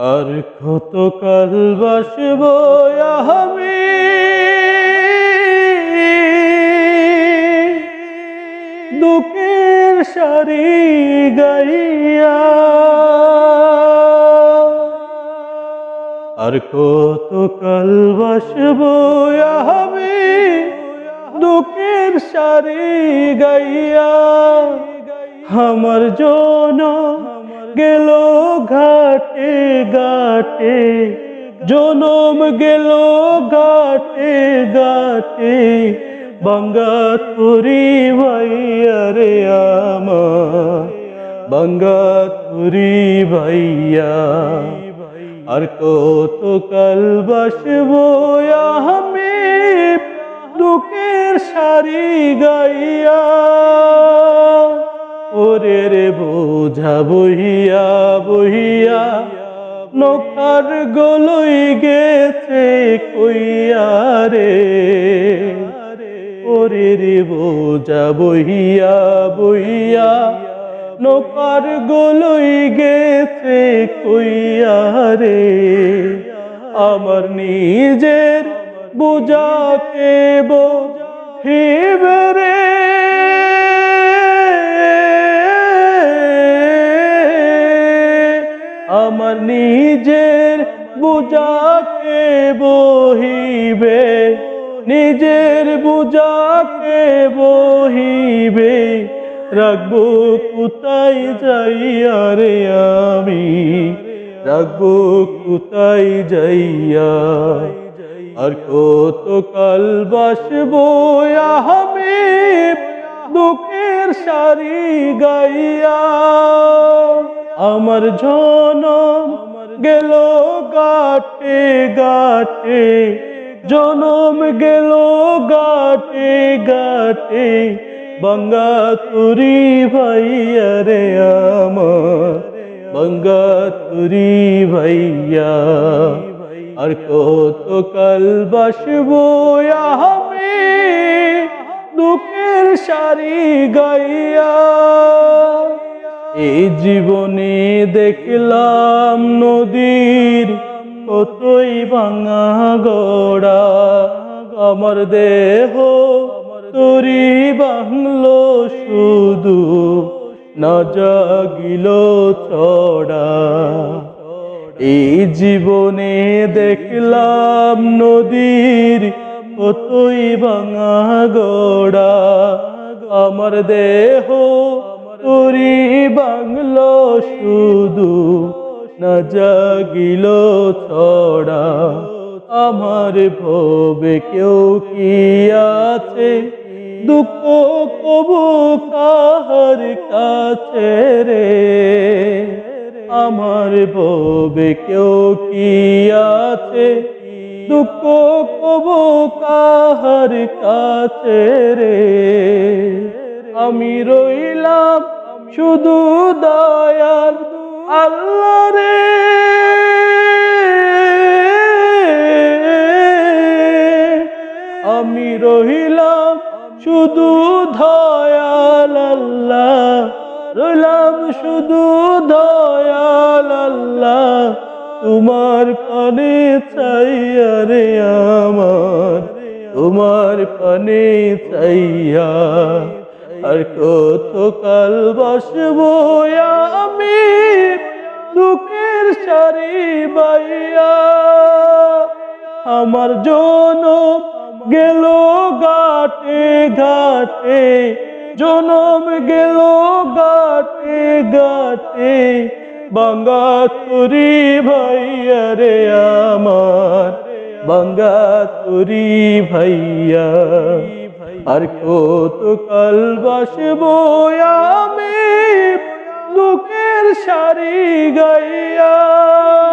আর কত কাল বাসব আমি? দুঃখের সারি গাইয়া। আর কত কাল বাসব আমি? দুঃখের সারি গাইয়া। আমার জন গেল ঘাটে ঘাটে, জনম গেল ঘাটে ঘাটে বঙ্গাতুরি ভাইয়া রে আমার। বঙ্গাতুরি ভাইয়া আর কত কাল বসবো আমি, দুঃখের সারি গাইয়া। ওরে রে বোঝা বহিয়া বহিয়া, নৌকার গলই গেছে কইয়া রে। ওরে রে বোঝা বহিয়া বহিয়া, নৌকার গলই গেছে কইয়া রে। আমার নিজের বুঝাকে বো হিবরে নিজের বুঝাকে বহিবে, নিজের বুঝাকে বহিবে। রাখব কোথায় যাইয়া রে আমি? রাখব কোথায় যাইয়া আর কত কাল বাসবো আমি দুঃখের সারি গাইয়া? আমার জনম গেল গাটে গাটে জনম গেল গাটে গাটে বঙ্গাতুরি ভাইয়া রে আমার। বঙ্গাতুরি ভাইয়া। আর কত কাল বাসবো আমি, দুঃখের সারি গাইয়া। এই জীবনে দেখলাম নদীর কতই ভাঙা গড়া। আমার দেহ তরি বাংলো শুধু না জাগিল চড়া। এই জীবনে দেখলাম নদীর কতই ভাঙা গড়া। আমার দেহ তোরি বাংলো শুধু না জাগিল ছড়া। আমার ভবে কেউ কি আছে? দুঃখ কবু কাহার কাছে রে? আমার ভবে কেউ কি আছে? দুঃখ কবু কাহার কাছে রে? আমি রইলাম শুধু দয়াল আল্লাহ রে। আমি রহিলাম শুধু দয়াল আল্লাহ। রইলাম শুধু দয়াল আল্লাহ। তোমার পানে চাইয়া রে আমার, তোমার পানে চাইয়া আর কত কাল বসবো আমি দুঃখের সারি বাইয়া আমার জনম গেল ঘাটে ঘাটে, জনম গেল ঘাটে ঘাটে। বাঙ্গাতুরি ভাইয়া রে আমার বাঙ্গাতুরি ভাইয়া। আর কত কাল বাসবো আমি? দুঃখের সারি গাইয়া।